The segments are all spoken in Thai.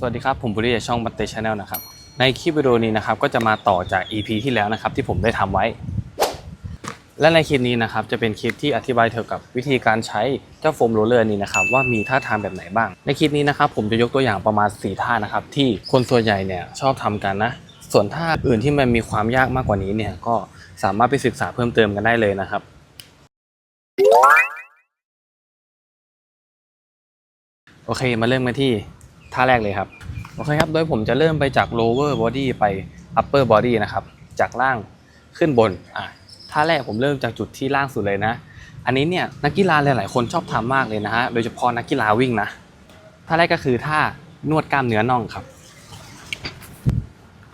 สวัสดีครับ ผมบุรีจากช่องบัตเตชแนลนะครับ ในคลิปวิดีโอนี้นะครับ ก็จะมาต่อจาก EP ที่แล้วนะครับ ที่ผมได้ทำไว้ และในคลิปนี้นะครับ จะเป็นคลิปที่อธิบายเกี่ยวกับวิธีการใช้เจ้าโฟมโรเลอร์นี้นะครับ ว่ามีท่าทางแบบไหนบ้าง ในคลิปนี้นะครับ ผมจะยกตัวอย่างประมาณ 4 ท่านะครับ ที่คนส่วนใหญ่เนี่ยชอบทำกันนะ ส่วนท่าอื่นที่มันมีความยากมากกว่านี้เนี่ยก็สามารถไปศึกษาเพิ่มเติมกันได้เลยนะครับโอเค มาเริ่มกันที่ ท่าแรกเลยครับโอเคครับโดยผมจะเริ่มไปจาก lower body ไป upper body นะครับ จากล่างขึ้นบนอะท่าแรกผมเริ่มจากจุดที่ล่างสุดเลยนะ อันนี้เนี่ยนักกีฬาหลาย ๆ คนชอบทำมากเลยนะฮะโดยเฉพาะนักกีฬาวิ่งนะท่าแรกก็คือท่านวดกล้ามเนื้อน่องครับ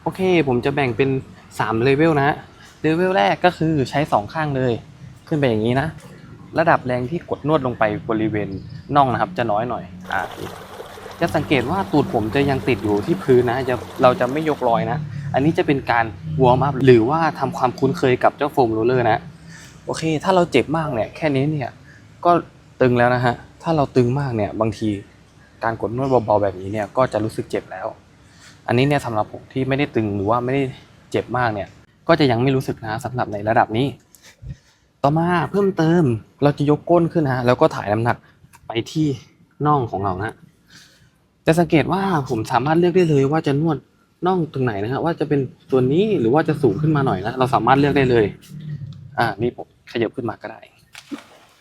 โอเคผมจะแบ่งเป็น3เลเวลนะฮะเลเวลแรกก็คือใช้ 2 ข้างเลย ขึ้นไปอย่างนี้นะ ระดับแรงที่กดนวดลงไปบริเวณน่องนะครับ จะน้อยหน่อยอ่า จะสังเกตว่าตูดผมจะยังติดอยู่ที่พื้นนะจะเราจะไม่ยกลอยนะ อันนี้จะเป็นการวอร์มอัพหรือว่าทำความคุ้นเคยกับเจ้าโฟมโรลเลอร์นะโอเค ถ้าเราเจ็บมากเนี่ยแค่นี้เนี่ยก็ตึงแล้วนะฮะถ้าเราตึงมากเนี่ยบางทีการกดนวดเบาๆแบบนี้เนี่ยก็จะรู้สึกเจ็บแล้ว อันนี้เนี่ยสำหรับผมที่ไม่ได้ตึงหรือว่าไม่ได้เจ็บมากเนี่ยก็จะยังไม่รู้สึกนะสำหรับในระดับนี้ ต่อมาเพิ่มเติมเราจะยกก้นขึ้นนะแล้วก็ถ่ายน้ำหนักไปที่น่องของเรานะ จะสังเกตว่าผมสามารถเลือกได้เลยว่าจะนวดน่องตรงไหนนะฮะว่าจะเป็นส่วนนี้หรือว่าจะสูงขึ้นมาหน่อยนะเราสามารถเลือกได้เลย อ่านี่ผมขยับขึ้นมาก็ได้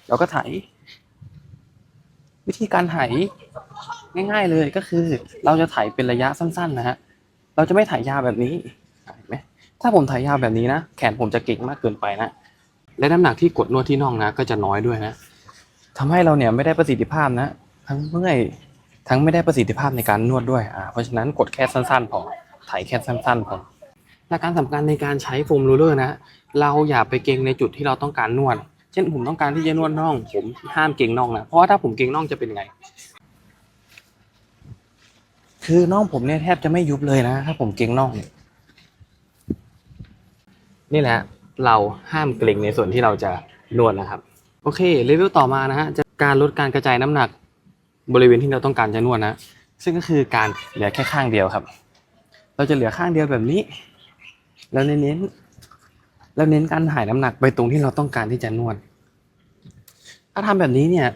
เราก็ไถวิธีการไถง่าย ๆเลยก็คือ เราจะไถเป็นระยะสั้น ๆ นะฮะเราจะไม่ไถยาวแบบนี้เห็นไหมถ้าผมไถยาวแบบนี้นะแขนผมจะเก่งมากเกินไปนะและน้ำหนักที่กดนวดที่น่องนะ ก็จะน้อยด้วยนะทำให้เราเนี่ยไม่ได้ประสิทธิภาพนะทั้งเมื่อย ทั้งไม่ได้ประสิทธิภาพในการนวดด้วยอ่าเพราะฉะนั้นกดแค่สั้นๆพอไถแค่สั้นๆพอหลักการสำคัญในการใช้โฟมโรลเลอร์นะเราอย่าไปเก่งในจุดที่เราต้องการนวด เช่นผมต้องการที่จะนวดน่อง ผมห้ามเก่งน่องนะเพราะว่าถ้าผมเก่งน่องจะเป็นไง คือน่องผมเนี่ยแทบจะไม่ยุบเลยนะ ถ้าผมเก่งน่องเนี่ยนี่แหละเราห้ามเกร็งในส่วนที่เราจะนวดนะครับ โอเคเลเวลต่อมานะฮะจะการลดการกระจายน้ำหนัก บริเวณที่เราต้องการจะนวดนะ ซึ่งก็คือการเหลือแค่ข้างเดียวครับ เราจะเหลือข้างเดียวแบบนี้ แล้วเน้นแล้วเน้นการถ่ายน้ำหนักไปตรงที่เราต้องการที่จะนวด ถ้าทำแบบนี้เนี่ย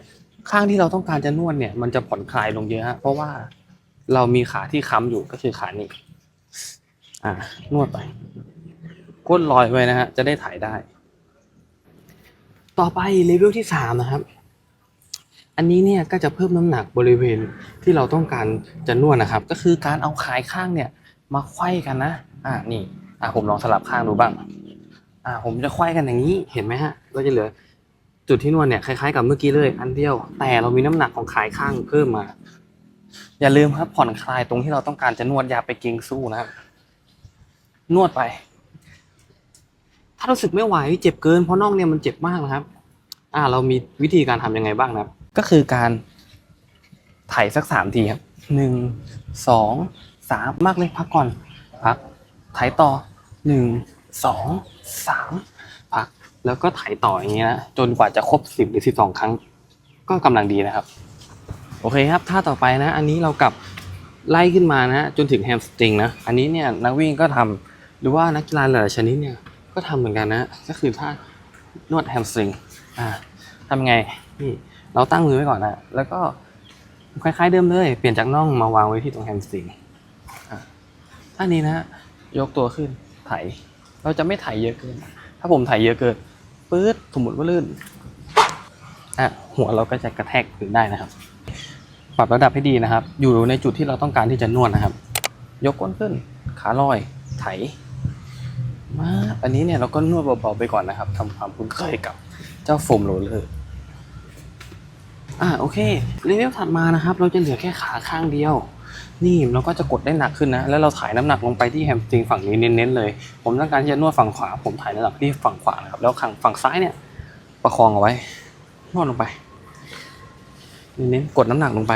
ข้างที่เราต้องการจะนวดเนี่ย มันจะผ่อนคลายลงเยอะฮะเพราะว่าเรามีขาที่ค้ำอยู่ก็คือขานี้อ่านวดไปก้นลอยไว้นะฮะจะได้ถ่ายได้ ต่อไปเลเวลที่สามนะครับ อันนี้เนี่ยก็จะเพิ่มน้ำหนักบริเวณที่เราต้องการจะนวดนะครับ ก็คือการเอาขายข้างเนี่ยมาไขว้กันนะอ่านี่อ่าผมลองสลับข้างดูบ้างอ่าผมจะไขว้กันอย่างนี้เห็นไหมฮะเราจะเหลือจุดที่นวดเนี่ยคล้ายๆกับเมื่อกี้เลย อันเดียว แต่เรามีน้ำหนักของขายข้างเพิ่มมา อย่าลืมครับผ่อนคลายตรงที่เราต้องการจะนวดอย่าไปเกรงสู้นะครับนวดไป ถ้ารู้สึกไม่ไหวเจ็บเกินเพราะน่องเนี่ยมันเจ็บมากนะครับ อ่า เรามีวิธีการทำยังไงบ้างนะครับ ก็คือการไถสักสามทีครับหนึ่งสองสามมากเลยพักก่อนพักไถต่อหนึ่งสองสามพักแล้วก็ไถต่ออย่างเงี้ยนะจนกว่าจะครบสิบหรือสิบสองครั้ง ก็กำลังดีนะครับ โอเคครับท่าต่อไปนะ อันนี้เรากลับไล่ขึ้นมานะจนถึงแฮมสตริงนะอันนี้เนี่ยนักวิ่งก็ทำหรือว่านักกีฬาหลายชนิดเนี่ยก็ทำเหมือนกันนะ ก็คือท่านวดแฮมสตริงอ่าทำไงนี่ เราตั้งมือไว้ก่อนนะแล้วก็คล้ายๆเดิมเลย เปลี่ยนจากน่องมาวางไว้ที่ตรงแฮมสตริงท่านี้นะยกตัวขึ้นไถ เราจะไม่ไถเยอะเกิน ถ้าผมไถเยอะเกินปื๊ดสมมติว่าลื่นอะหัวเราก็จะกระแทกพื้นได้นะครับ ปรับระดับให้ดีนะครับ อยู่ในจุดที่เราต้องการที่จะนวดนะครับ ยกก้นขึ้น ขาลอย ไถ มาอันนี้เนี่ยเราก็นวดเบาๆไปก่อนนะครับทำความคุ้นเคยกับเจ้าโฟมโรลเลอร์ อ่าโอเคเลเวลถัดมานะครับ เราจะเหลือแค่ขาข้างเดียว นี่เราก็จะกดได้หนักขึ้นนะ แล้วเราถ่ายน้ำหนักลงไปที่แฮมสตริงฝั่งนี้เน้นๆเลย ผมต้องการที่จะนวดฝั่งขวา ผมถ่ายน้ำหนักที่ฝั่งขวานะครับ แล้วฝั่งฝั่งซ้ายเนี่ย ประคองเอาไว้ นวดลงไป เน้นๆกดน้ำหนักลงไป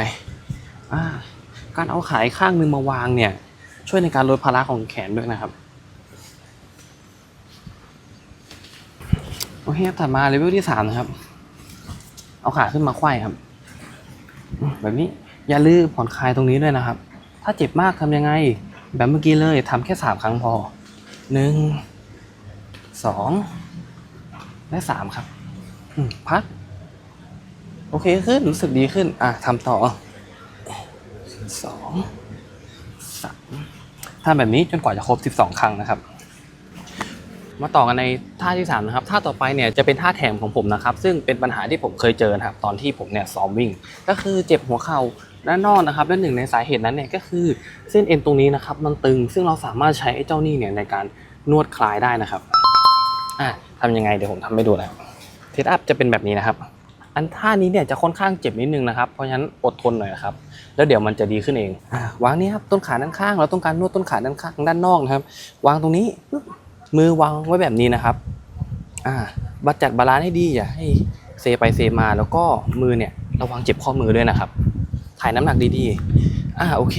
อ่า การเอาขาข้างหนึงมาวางเนี่ย ช่วยในการลดภาระของแขนด้วยนะครับโอเคถัดมาเลเวลที่สามนะครับ เอาขาขึ้นมาไขว้ครับ แบบนี้อย่าลืมผ่อนคลายตรงนี้ด้วยนะครับ ถ้าเจ็บมากทำยังไง แบบเมื่อกี้เลยทำแค่สามครั้งพอหนึ่งสองและสามครับพัก โอเคขึ้นรู้สึกดีขึ้น อะทำต่อสองสามทำแบบนี้จนกว่าจะครบ12ครั้งนะครับ มาต่อกันในท่าที่3นะครับท่าต่อไปเนี่ยจะเป็นท่าแถมของผมนะครับ ซึ่งเป็นปัญหาที่ผมเคยเจอนะครับตอนที่ผมเนี่ยซ้อมวิ่ง ก็คือเจ็บหัวเข่าด้านนอกนะครับและหนึ่งในสาเหตุนั้นเนี่ยก็คือเส้นเอ็นตรงนี้นะครับมันตึงซึ่งเราสามารถใช้ไอ้เจ้านี่เนี่ยในการนวดคลายได้นะครับอะทำยังไงเดี๋ยวผมทำให้ดูนะครับเซตอัพจะเป็นแบบนี้นะครับ อันท่านี้เนี่ยจะค่อนข้างเจ็บนิดนึงนะครับเพราะฉะนั้นอดทนหน่อยนะครับแล้วเดี๋ยวมันจะดีขึ้นเองอวางนี่ครับต้นขาด้านข้าง เราต้องการนวดต้นขาด้านข้างด้านนอกนะครับ วางตรงนี้ มือวางไว้แบบนี้นะครับ อ่าบัดจัดบาลานซ์ให้ดีอย่าให้เซไปเซมา แล้วก็มือเนี่ยระวังเจ็บข้อมือด้วยนะครับ ถ่ายน้ำหนักดีๆ อ่าโอเค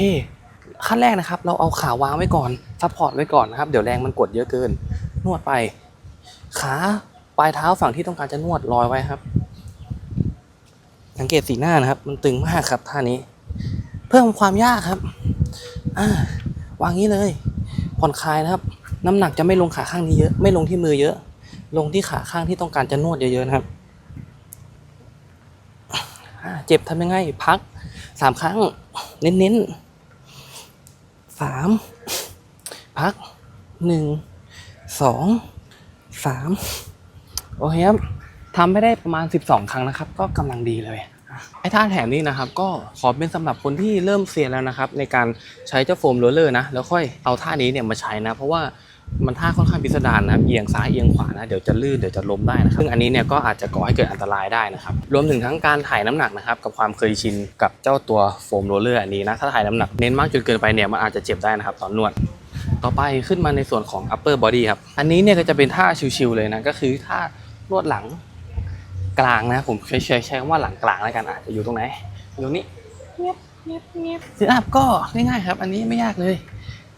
ขั้นแรกนะครับ เราเอาขาวางไว้ก่อนซัพพอร์ตไว้ก่อนนะครับ เดี๋ยวแรงมันกดเยอะเกิน นวดไป ขาปลายเท้าฝั่งที่ต้องการจะนวดลอยไว้ครับ สังเกตสีหน้านะครับ มันตึงมากครับท่านี้ เพิ่มความยากครับ อ่าวางงี้เลย ผ่อนคลายนะครับ น้ำหนักจะไม่ลงขาข้างนี้เยอะ ไม่ลงที่มือเยอะ ลงที่ขาข้างที่ต้องการจะนวดเยอะๆนะครับเจ็บทำยังไงพักสามครั้ง เน้นๆสามพักหนึ่งสองสามโอเคครับทำไม่ได้ประมาณ 12 ครั้งนะครับ ก็กำลังดีเลยไอ้ท่าแถมนี้นะครับ ก็ขอเป็นสำหรับคนที่เริ่มเซียนแล้วนะครับ ในการใช้เจ้าโฟมโรลเลอร์นะ แล้วค่อยเอาท่านี้เนี่ยมาใช้นะ เพราะว่า มันท่าค่อนข้างพิสดารนะครับ เอียงซ้ายเอียงขวานะเดี๋ยวจะลื่นเดี๋ยวจะล้มได้นะครับซึ่งอันนี้เนี่ยก็อาจจะก่อให้เกิดอันตรายได้นะครับ รวมถึงทั้งการถ่ายน้ำหนักนะครับกับความเคยชินกับเจ้าตัวโฟมโรลเลอร์อันนี้นะถ้าถ่ายน้ำหนักเน้นมากจนเกินไปเนี่ยมันอาจจะเจ็บได้นะครับตอนนวดต่อไปขึ้นมาในส่วนของ upper body ครับ อันนี้เนี่ยก็จะเป็นท่าชิวๆเลยนะ ก็คือท่านวดหลังกลางนะ ผมใช้ใช้ใช้คำว่าหลังกลางแล้วกันอาจจะอยู่ตรงไหน อยู่ตรงนี้เงียบเงียบเงียบซิทอัพก็ง่ายๆครับ อันนี้ไม่ยากเลย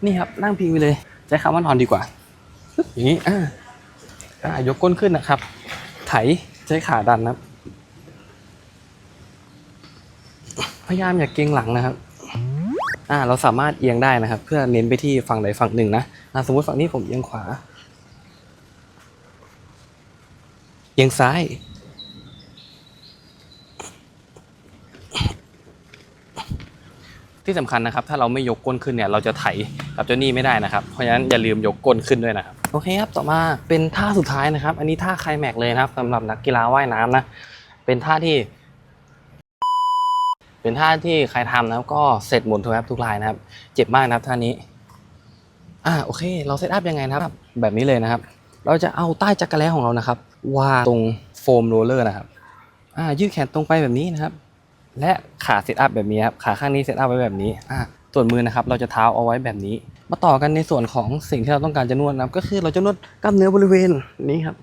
นี่ครับนั่งพิงไปเลย ใช้คำว่านอนดีกว่า อย่างนี้อ่ายกก้นขึ้นนะครับ ไถใช้ขาดันนะพยายามอย่าเกรงหลังนะครับอ่าเราสามารถเอียงได้นะครับ เพื่อเน้นไปที่ฝั่งใดฝั่งหนึ่งนะอ่าสมมติฝั่งนี้ผมเอียงขวา เอียงซ้าย ที่สำคัญนะครับ ถ้าเราไม่ยกก้นขึ้นเนี่ยเราจะไถกับเจ้านี่ไม่ได้นะครับ เพราะฉะนั้นอย่าลืมยกก้นขึ้นด้วยนะครับ โอเคครับ ต่อมาเป็นท่าสุดท้ายนะครับ อันนี้ท่าไคลแม็กเลยนะครับสำหรับนักกีฬาว่ายน้ำนะ เป็นท่าที่ เป็นท่าที่ใครทำนะครับก็เสร็จหมุนทุกแอปทุกลายนะครับ เจ็บมากนะครับท่านี้ อ่าโอเค เราเซตอัพยังไงนะครับ แบบนี้เลยนะครับ เราจะเอาใต้จักรแล้ของเรานะครับวางตรงโฟมโรลเลอร์นะครับ อ่ายืดแขนตรงไปแบบนี้นะครับ และขาเซตอัพแบบนี้ครับขาข้างนี้เซตอัพไว้แบบนี้อ่าส่วนมือนะครับเราจะเท้าเอาไว้แบบนี้ มาต่อกันในส่วนของสิ่งที่เราต้องการจะนวดนะครับก็คือเราจะนวดกล้ามเนื้อบริเวณนี้ครับ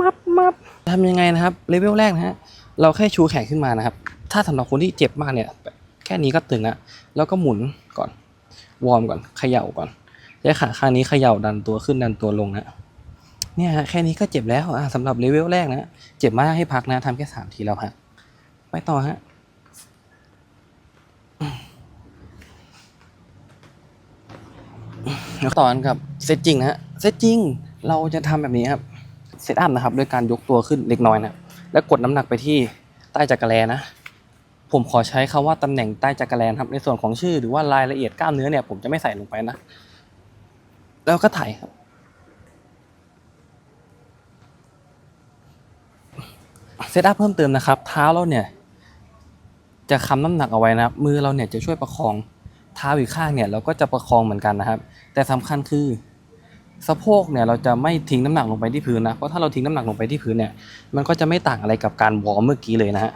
มับมับทำยังไงนะครับเลเวลแรกนะฮะเราแค่ชูแขนขึ้นมานะครับ ถ้าสำหรับคนที่เจ็บมากเนี่ย แค่นี้ก็ตึงแล้วแล้วก็หมุนก่อน วอร์มก่อนเขย่าก่อนใช้ขาข้างนี้เขย่าดันตัวขึ้นดันตัวลงนะเนี่ยฮะแค่นี้ก็เจ็บแล้วอะสำหรับเลเวลแรกนะ เจ็บมากให้พักนะทำแค่สามทีแล้วฮะไปต่อฮะ แล้วต่อกันกับเซตจริงนะฮะเซตจริงเราจะทำแบบนี้ครับเซตอัพนะครับด้วยการยกตัวขึ้นเล็กน้อยนะแล้วกดน้ำหนักไปที่ใต้จักรแลนะ ผมขอใช้คำว่าตำแหน่งใต้จักรแลนครับในส่วนของชื่อหรือว่ารายละเอียดกล้ามเนื้อเนี่ยผมจะไม่ใส่ลงไปนะ แล้วก็ถ่ายครับ เซตอัพเพิ่มเติมนะครับ เท้าเราเนี่ย จะคำน้ำหนักเอาไว้นะครับ มือเราเนี่ยจะช่วยประคอง เท้าอีกข้างเนี่ยเราก็จะประคองเหมือนกันนะครับ แต่สำคัญคือสะโพกเนี่ยเราจะไม่ทิ้งน้ำหนักลงไปที่พื้นนะเพราะถ้าเราทิ้งน้ำหนักลงไปที่พื้นเนี่ยมันก็จะไม่ต่างอะไรกับการวอร์มเมื่อกี้เลยนะฮะ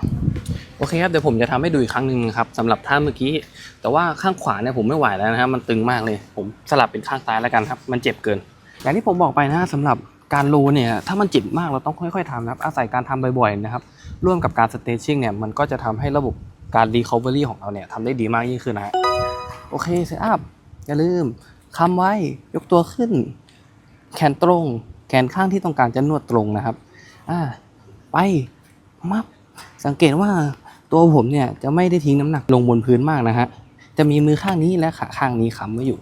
โอเคครับเดี๋ยวผมจะทำให้ดูอีกครั้งหนึ่งครับสำหรับท่าเมื่อกี้ แต่ว่าข้างขวาเนี่ยผมไม่ไหวแล้วนะครับมันตึงมากเลย ผมสลับเป็นข้างซ้ายแล้วกันครับ มันเจ็บเกิน อย่างที่ผมบอกไปนะฮะสำหรับการโลเนี่ยถ้ามันเจ็บมากเราต้องค่อย ๆทำนะครับอาศัยการทำบ่อยๆนะครับร่วมกับการสเตชิ่งเนี่ยมันก็จะทำให้ระบบการรีคอเวอรี่ของเราเนี่ยทำได้ดีมากยิ่งขึ้นนะฮะ โอเคเซตอัพอย่าลืมคำไว้ยกตัวขึ้น แขนตรง แขนข้างที่ต้องการจะนวดตรงนะครับอ่าไปมับสังเกตว่าตัวผมเนี่ยจะไม่ได้ทิ้งน้ำหนักลงบนพื้นมากนะฮะจะมีมือข้างนี้และขาข้างนี้ค้ำไว้อยู่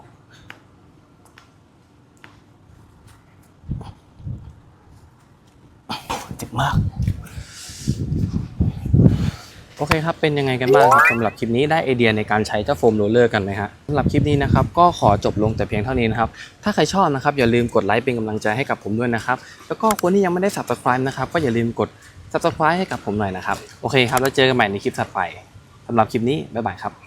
เจ็บมาก โอเคครับ เป็นยังไงกันบ้างครับสำหรับคลิปนี้ได้ไอเดียในการใช้เจ้าโฟมโรลเลอร์กันไหมฮะสำหรับคลิปนี้นะครับก็ขอจบลงแต่เพียงเท่านี้นะครับ ถ้าใครชอบนะครับอย่าลืมกดไลค์เป็นกำลังใจให้กับผมด้วยนะครับ แล้วก็คนที่ยังไม่ได้ subscribe นะครับก็อย่าลืมกด subscribe ให้กับผมหน่อยนะครับ โอเคครับ แล้วเจอกันใหม่ในคลิปถัดไปสำหรับคลิปนี้บ๊ายบายครับ